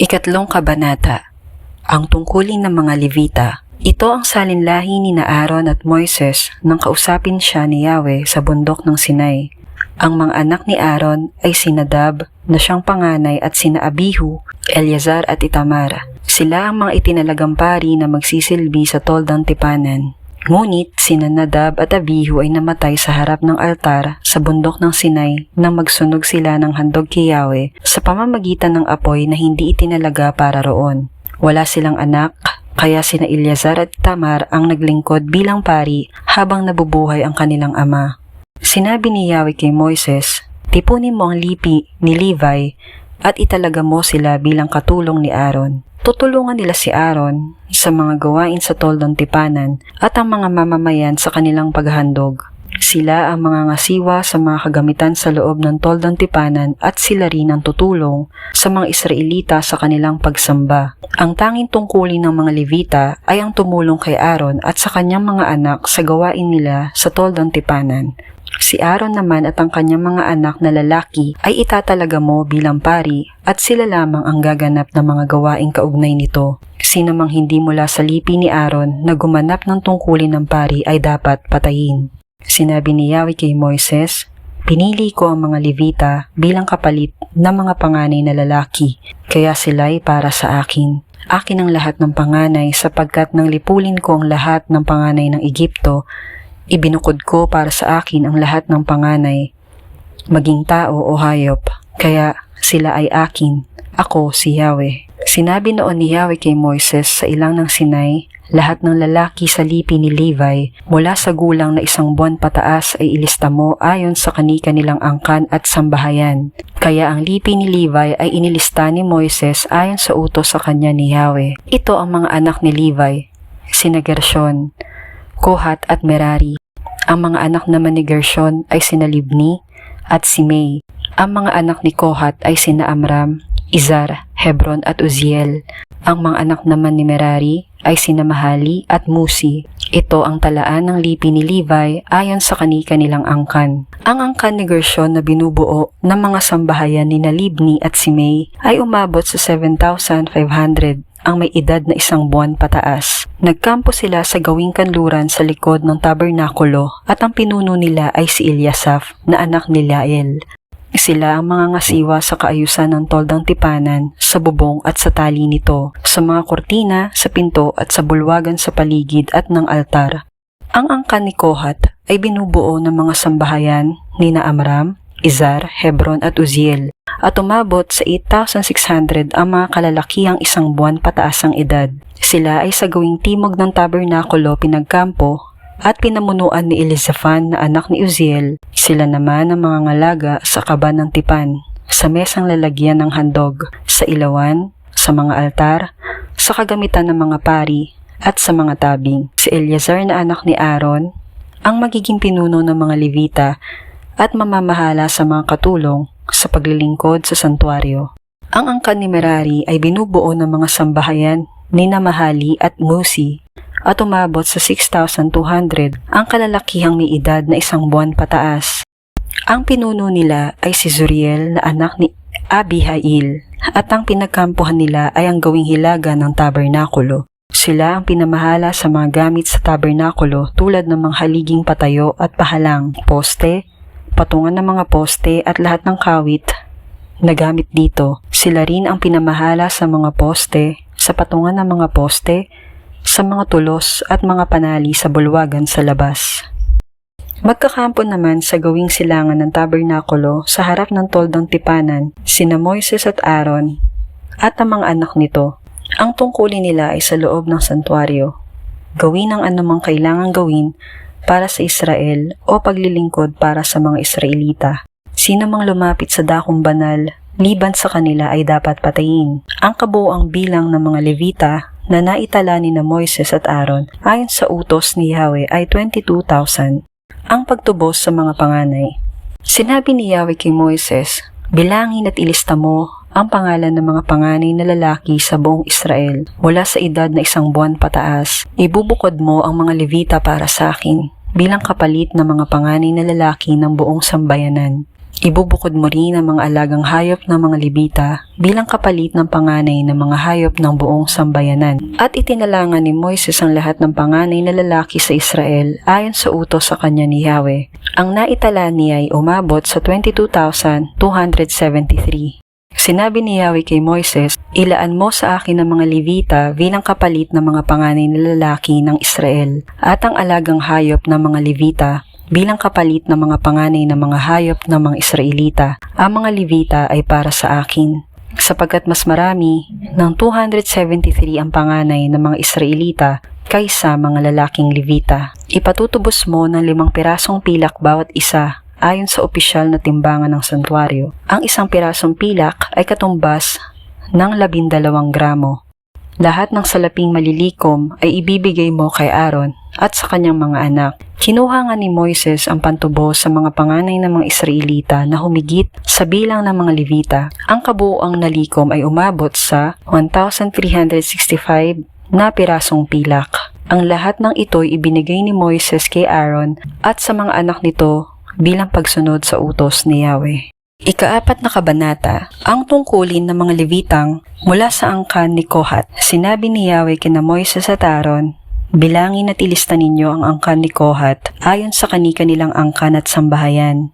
Ikatlong Kabanata Ang tungkulin ng mga Levita Ito ang salinlahi ni na Aaron at Moises nang kausapin siya ni Yahweh sa bundok ng Sinai. Ang mga anak ni Aaron ay si Nadab na siyang panganay at sina Abihu, Eleazar at Itamar. Sila ang mga itinalagang pari na magsisilbi sa toldang tipanan. Ngunit sina Nadab at Abihu ay namatay sa harap ng altar sa bundok ng Sinai nang magsunog sila ng handog kay Yahweh sa pamamagitan ng apoy na hindi itinalaga para roon. Wala silang anak, kaya sina Eleazar at Tamar ang naglingkod bilang pari habang nabubuhay ang kanilang ama. Sinabi ni Yahweh kay Moises, Tipunin mo ang lipi ni Levi at italaga mo sila bilang katulong ni Aaron. Tutulungan nila si Aaron sa mga gawain sa toldong tipanan at ang mga mamamayan sa kanilang paghandog. Sila ang mga ngasiwa sa mga kagamitan sa loob ng toldong tipanan at sila rin ang tutulong sa mga Israelita sa kanilang pagsamba. Ang tanging tungkulin ng mga Levita ay ang tumulong kay Aaron at sa kanyang mga anak sa gawain nila sa toldong tipanan. Si Aaron naman at ang kanyang mga anak na lalaki ay itatalaga mo bilang pari at sila lamang ang gaganap ng mga gawaing kaugnay nito. Sino mang hindi mula sa lipi ni Aaron na gumanap ng tungkulin ng pari ay dapat patayin. Sinabi ni Yahweh kay Moises, Pinili ko ang mga Levita bilang kapalit ng mga panganay na lalaki, kaya sila'y para sa akin. Akin ang lahat ng panganay sapagkat nang lipulin ko ang lahat ng panganay ng Egypto, ibinukod ko para sa akin ang lahat ng panganay, maging tao o hayop, kaya sila ay akin, ako si Yahweh. Sinabi noon ni Yahweh kay Moises sa ilang ng Sinai, lahat ng lalaki sa lipi ni Levi mula sa gulang na isang buwan pataas ay ilista mo ayon sa kanika nilang angkan at sambahayan. Kaya ang lipi ni Levi ay inilista ni Moises ayon sa utos sa kanya ni Yahweh. Ito ang mga anak ni Levi, sina Gershon, Kohat at Merari. Ang mga anak naman ni Gershon ay sina Libni at Simei. Ang mga anak ni Kohat ay sina Amram, Izar, Hebron at Uziel. Ang mga anak naman ni Merari ay sina Mahali at Musi. Ito ang talaan ng lipi ni Levi ayon sa kanika nilang angkan. Ang angkan ni Gershon na binubuo ng mga sambahayan ni Nalibni at Simei ay umabot sa 7,500 ang may edad na isang buwan pataas. Nagkampo sila sa gawing kanluran sa likod ng tabernakulo at ang pinuno nila ay si Eliasaph na anak ni Lael. Sila ang mga ngasiwa sa kaayusan ng toldang tipanan, sa bubong at sa tali nito, sa mga kortina, sa pinto at sa bulwagan sa paligid at ng altar. Ang angkan ni Kohat ay binubuo ng mga sambahayan ni na Amram, Izar, Hebron at Uziel at umabot sa 8,600 ang mga kalalakihang isang buwan pataas ang edad. Sila ay sa gawing timog ng tabernakulo pinagkampo at pinamunuan ni Elizaphan na anak ni Uziel. Sila naman ang mga ngalaga sa kaban ng tipan, sa mesang lalagyan ng handog, sa ilawan, sa mga altar, sa kagamitan ng mga pari, at sa mga tabing. Si Eleazar na anak ni Aaron, ang magiging pinuno ng mga Levita at mamamahala sa mga katulong sa paglilingkod sa santuario. Ang angkan ni Merari ay binubuo ng mga sambahayan ni Namahali at Musi at umabot sa 6,200 ang kalalakihang may edad na isang buwan pataas. Ang pinuno nila ay si Zuriel na anak ni Abihail at ang pinagkampuhan nila ay ang gawing hilaga ng tabernakulo. Sila ang pinamahala sa mga gamit sa tabernakulo tulad ng mga haliging patayo at pahalang, poste, patungan ng mga poste at lahat ng kawit na gamit dito. Sila rin ang pinamahala sa mga poste, sa patungan ng mga poste, sa mga tulos at mga panali sa bulwagan sa labas. Magkakampo naman sa gawing silangan ng tabernakulo sa harap ng toldang tipanan, sina Moises at Aaron at ang mga anak nito. Ang tungkulin nila ay sa loob ng santuario. Gawin ang anumang kailangang gawin para sa Israel o paglilingkod para sa mga Israelita. Sino mang lumapit sa dakong banal, liban sa kanila ay dapat patayin. Ang kabuoang bilang ng mga Levita na naitala ni na Moises at Aaron ayon sa utos ni Yahweh ay 22,000. Ang pagtubos sa mga panganay. Sinabi ni Yahweh kay Moises, Bilangin at ilista mo ang pangalan ng mga panganay na lalaki sa buong Israel mula sa edad na isang buwan pataas. Ibubukod mo ang mga Levita para sa akin bilang kapalit ng mga panganay na lalaki ng buong sambayanan. Ibubukod mo rin ang mga alagang hayop ng mga Libita bilang kapalit ng panganay ng mga hayop ng buong sambayanan. At itinalangan ni Moises ang lahat ng panganay na lalaki sa Israel ayon sa utos sa kanya ni Yahweh. Ang naitala niya ay umabot sa 22,273. Sinabi ni Yahweh kay Moises, Ilaan mo sa akin ang mga Levita bilang kapalit ng mga panganay na lalaki ng Israel at ang alagang hayop ng mga Levita bilang kapalit ng mga panganay ng mga hayop ng mga Israelita. Ang mga Levita ay para sa akin. Sapagkat mas marami ng 273 ang panganay ng mga Israelita kaysa mga lalaking Levita. Ipatutubos mo ng limang pirasong pilak bawat isa ayon sa opisyal na timbangan ng santuario. Ang isang pirasong pilak ay katumbas ng labindalawang gramo. Lahat ng salaping malilikom ay ibibigay mo kay Aaron at sa kanyang mga anak. Kinuha nga ni Moises ang pantubo sa mga panganay ng mga Israelita na humigit sa bilang ng mga Levita. Ang kabuoang nalikom ay umabot sa 1,365 na pirasong pilak. Ang lahat ng ito'y ibinigay ni Moises kay Aaron at sa mga anak nito bilang pagsunod sa utos ni Yahweh. Ikaapat na kabanata, ang tungkulin ng mga Levitang mula sa angkan ni Kohat. Sinabi ni Yahweh kina Moises at Aaron, Bilangin at ilista ninyo ang angkan ni Kohat ayon sa kanika nilang angkan at sambahayan.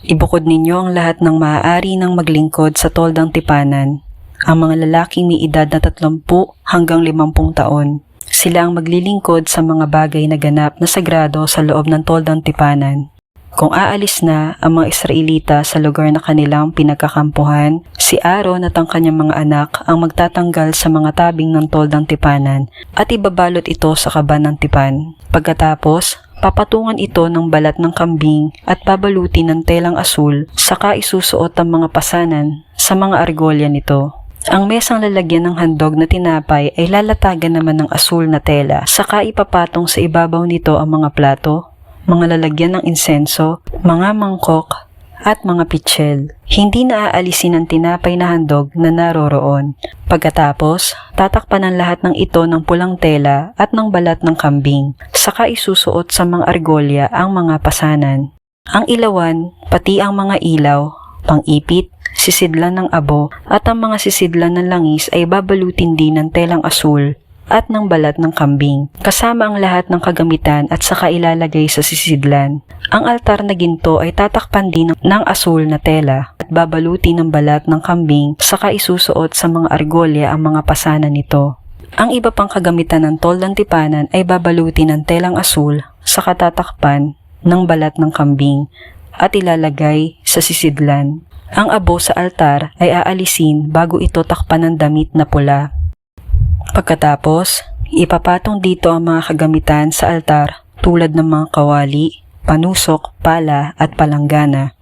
Ibukod ninyo ang lahat ng maaari ng maglingkod sa toldang tipanan. Ang mga lalaking may edad na 30 hanggang 50 taon. Sila ang maglilingkod sa mga bagay na ganap na sagrado sa loob ng toldang tipanan. Kung aalis na ang mga Israelita sa lugar na kanilang pinagkakampuhan, si Aaron at ang kanyang mga anak ang magtatanggal sa mga tabing ng toldang tipanan at ibabalot ito sa kaban ng tipan. Pagkatapos, papatungan ito ng balat ng kambing at babalutin ng telang asul saka isusuot ang mga pasanan sa mga argolya nito. Ang mesang lalagyan ng handog na tinapay ay lalatagan naman ng asul na tela saka ipapatong sa ibabaw nito ang mga plato, mga lalagyan ng insenso, mga mangkok, at mga pitchel. Hindi na aalisin ang tinapay na handog na naroroon. Pagkatapos, tatakpan ang lahat ng ito ng pulang tela at ng balat ng kambing, saka isusuot sa mga argolya ang mga pasanan. Ang ilawan, pati ang mga ilaw, pang-ipit, sisidlan ng abo, at ang mga sisidlan ng langis ay babalutin din ng telang asul at ng balat ng kambing, kasama ang lahat ng kagamitan at saka ilalagay sa sisidlan. Ang altar na ginto ay tatakpan din ng asul na tela at babaluti ng balat ng kambing saka isusuot sa mga argolya ang mga pasanan nito. Ang iba pang kagamitan ng toldang tipanan ay babaluti ng telang asul saka tatakpan ng balat ng kambing at ilalagay sa sisidlan. Ang abo sa altar ay aalisin bago ito takpan ng damit na pula. Pagkatapos, ipapatong dito ang mga kagamitan sa altar tulad ng mga kawali, panusok, pala at palanggana.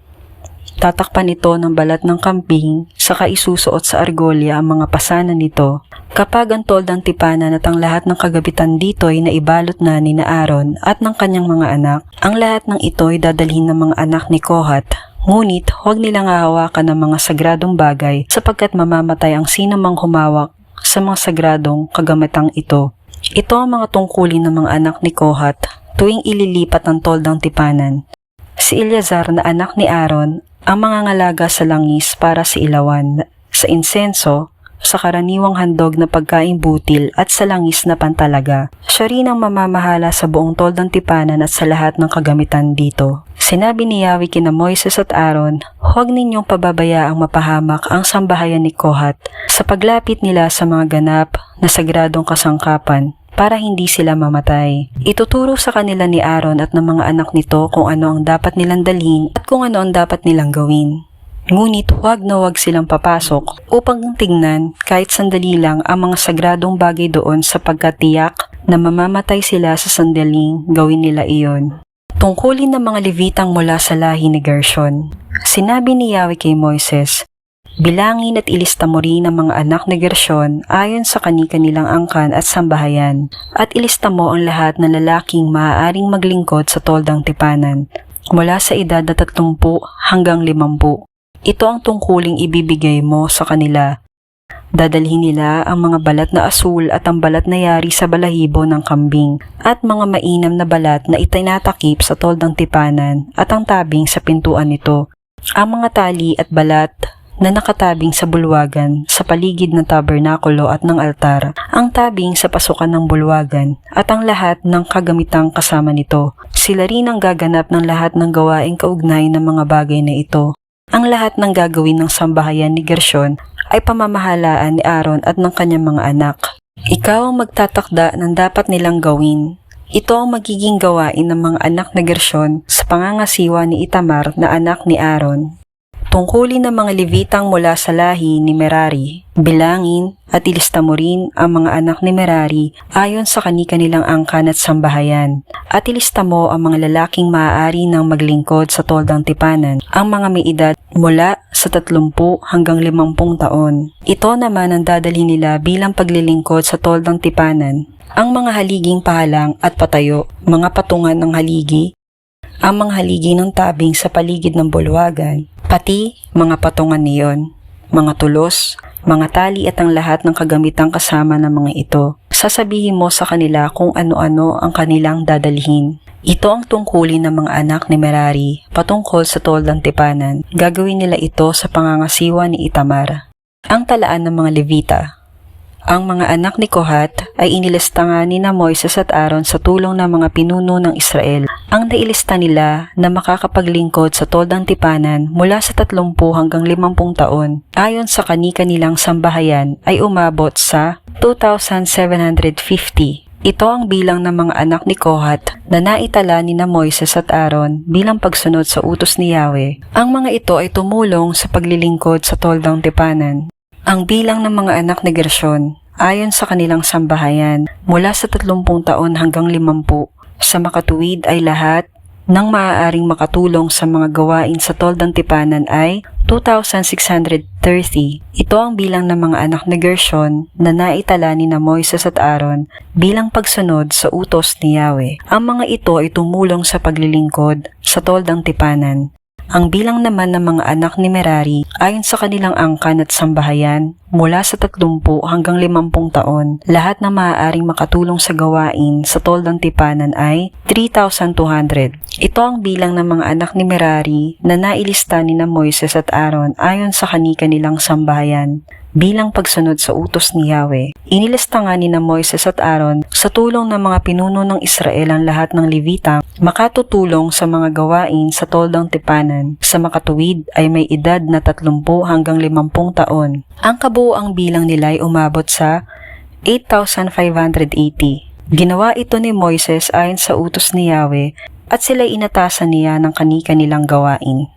Tatakpan ito ng balat ng kambing saka isusuot sa argolya ang mga pasanan nito. Kapag ang toldang tipanan at ang lahat ng kagabitan dito ay naibalot na ni na Aaron at ng kanyang mga anak, ang lahat ng ito ay dadalhin ng mga anak ni Kohat Ngunit huwag nilang hahawakan ng mga sagradong bagay sapagkat mamamatay ang sino mang humawak sa mga sagradong kagamitang ito. Ito ang mga tungkulin ng mga anak ni Kohat tuwing ililipat ang toldang tipanan. Si Eleazar na anak ni Aaron ang mga ngalaga sa langis para sa ilawan, sa insenso, sa karaniwang handog na pagkain butil at sa langis na pantalaga. Siya rin ang mamamahala sa buong toldang tipanan at sa lahat ng kagamitan dito. Sinabi ni Yahweh kina Moises at Aaron, huwag ninyong pababayaang mapahamak ang sambahayan ni Kohat sa paglapit nila sa mga ganap na sagradong kasangkapan para hindi sila mamatay. Ituturo sa kanila ni Aaron at ng mga anak nito kung ano ang dapat nilang dalhin at kung ano ang dapat nilang gawin. Ngunit huwag na huwag silang papasok upang tingnan kahit sandali lang ang mga sagradong bagay doon sapagkat tiyak na mamamatay sila sa sandaling gawin nila iyon. Tungkulin ng mga Levitang mula sa lahi ni Gershon. Sinabi ni Yahweh kay Moises, Bilangin at ilista mo rin ang mga anak ni Gershon ayon sa kani-kanilang angkan at sambahayan, at ilista mo ang lahat ng lalaking maaaring maglingkod sa toldang tipanan, mula sa edad na 30 hanggang 50. Ito ang tungkuling ibibigay mo sa kanila. Dadalhin nila ang mga balat na asul at ang balat na yari sa balahibo ng kambing at mga mainam na balat na itinatakip sa toldang tipanan at ang tabing sa pintuan nito. Ang mga tali at balat na nakatabing sa bulwagan sa paligid ng tabernakulo at ng altar, ang tabing sa pasukan ng bulwagan, at ang lahat ng kagamitang kasama nito. Sila rin ang gaganap ng lahat ng gawaing kaugnay ng mga bagay na ito. Ang lahat ng gagawin ng sambahayan ni Gershon ay pamamahalaan ni Aaron at ng kanyang mga anak. Ikaw ang magtatakda ng dapat nilang gawin. Ito ang magiging gawain ng mga anak na Gershon sa pangangasiwa ni Itamar na anak ni Aaron. Tungkulin ng mga Levitang mula sa lahi ni Merari, bilangin at ilista mo rin ang mga anak ni Merari ayon sa kani-kanilang angkan at sambahayan. At ilista mo ang mga lalaking maaari ng maglingkod sa toldang tipanan, ang mga may edad mula sa 30 hanggang 50 taon. Ito naman ang dadalhin nila bilang paglilingkod sa toldang tipanan. Ang mga haliging pahalang at patayo, mga patungan ng haligi, ang mga haligi ng tabing sa paligid ng bulwagan, pati mga patungan niyon, mga tulos, mga tali at ang lahat ng kagamitang kasama ng mga ito. Sasabihin mo sa kanila kung ano-ano ang kanilang dadalhin. Ito ang tungkulin ng mga anak ni Merari patungkol sa toldang tipanan. Gagawin nila ito sa pangangasiwa ni Itamar. Ang talaan ng mga Levita ang mga anak ni Kohat ay inilista nga ni na Moises at Aaron sa tulong ng mga pinuno ng Israel. Ang nailista nila na makakapaglingkod sa toldang tipanan mula sa 30 hanggang 50 taon ayon sa kani-kanilang sambahayan ay umabot sa 2,750. Ito ang bilang ng mga anak ni Kohat na naitala ni na Moises at Aaron bilang pagsunod sa utos ni Yahweh. Ang mga ito ay tumulong sa paglilingkod sa toldang tipanan. Ang bilang ng mga anak ni Gershon ayon sa kanilang sambahayan mula sa 30 taon hanggang 50 sa makatuwid ay lahat ng maaaring makatulong sa mga gawain sa toldang tipanan ay 2,630. Ito ang bilang ng mga anak ni Gershon na naitala ni na Moises at Aaron bilang pagsunod sa utos ni Yahweh. Ang mga ito ay tumulong sa paglilingkod sa toldang tipanan. Ang bilang naman ng mga anak ni Merari ayon sa kanilang angkan at sambahayan mula sa 30 hanggang 50 taon, lahat na maaaring makatulong sa gawain sa toldang tipanan ay 3,200. Ito ang bilang ng mga anak ni Merari na nailista ni na Moises at Aaron ayon sa kani-kanilang sambahayan bilang pagsunod sa utos ni Yahweh. Inilista nga ni na Moises at Aaron sa tulong ng mga pinuno ng Israel ang lahat ng Levita makatutulong sa mga gawain sa toldang tipanan. Sa makatuwid ay may edad na 30 hanggang 50 taon. Ang kabuoang bilang nila ay umabot sa 8,580. Ginawa ito ni Moises ayon sa utos ni Yahweh at sila'y inatasan niya ng kani-kanilang gawain.